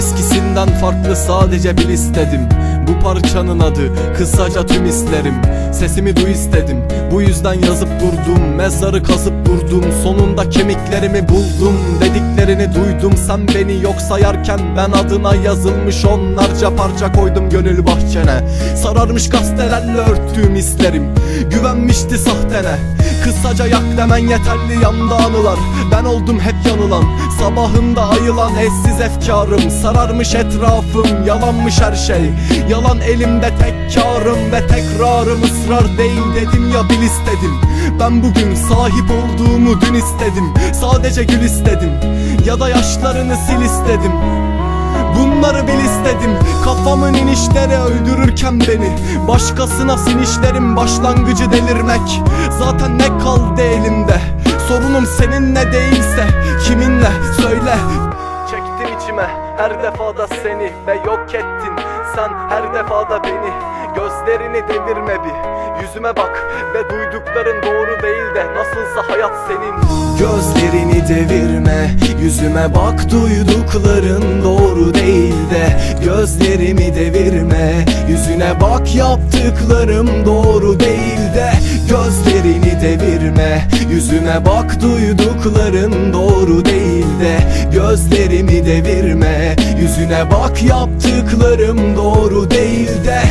Eskisinden farklı sadece bil istedim. Bu parçanın adı kısaca tüm islerim Sesimi duy istedim. Bu yüzden yazıp durdum Mezarı kazıp durdum. Sonunda kemiklerimi buldum Dediklerini duydum. Sen beni yok sayarken Ben adına yazılmış onlarca parça koydum gönül bahçene. Sararmış gazetelerle örttüğüm islerim Güvenmişti sahtene Kısaca yak demen yeterli yanda anılar. Ben oldum hep yanılan Sabahında ayılan eşsiz efkarım. Sararmış etrafım yalanmış her şey. Yalan elimde tek karım ve tekrarım ısrar değil dedim ya bil istedim. Ben bugün sahip olduğumu dün istedim. Sadece gül istedim Ya da yaşlarını sil istedim Bunları bil istedim. Kafamın inişleri öldürürken beni. Başkasına sinişlerin başlangıcı delirmek. Zaten ne kaldı elimde? Sorunum seninle değilse Kiminle? Söyle. Çektim içime her defada seni Ve yok ettin sen her defada beni Gözlerini devirme bir. Yüzüme bak ve duydukların doğru değil de Nasılsa hayat senin. Gözlerini devirme Yüzüme bak duydukların doğru değil de Gözlerimi devirme. Yüzüne bak yaptıklarım doğru değil de Gözlerini devirme. Yüzüme bak duydukların doğru değil de Gözlerimi devirme. Yüzüne bak yaptıklarım doğru değil de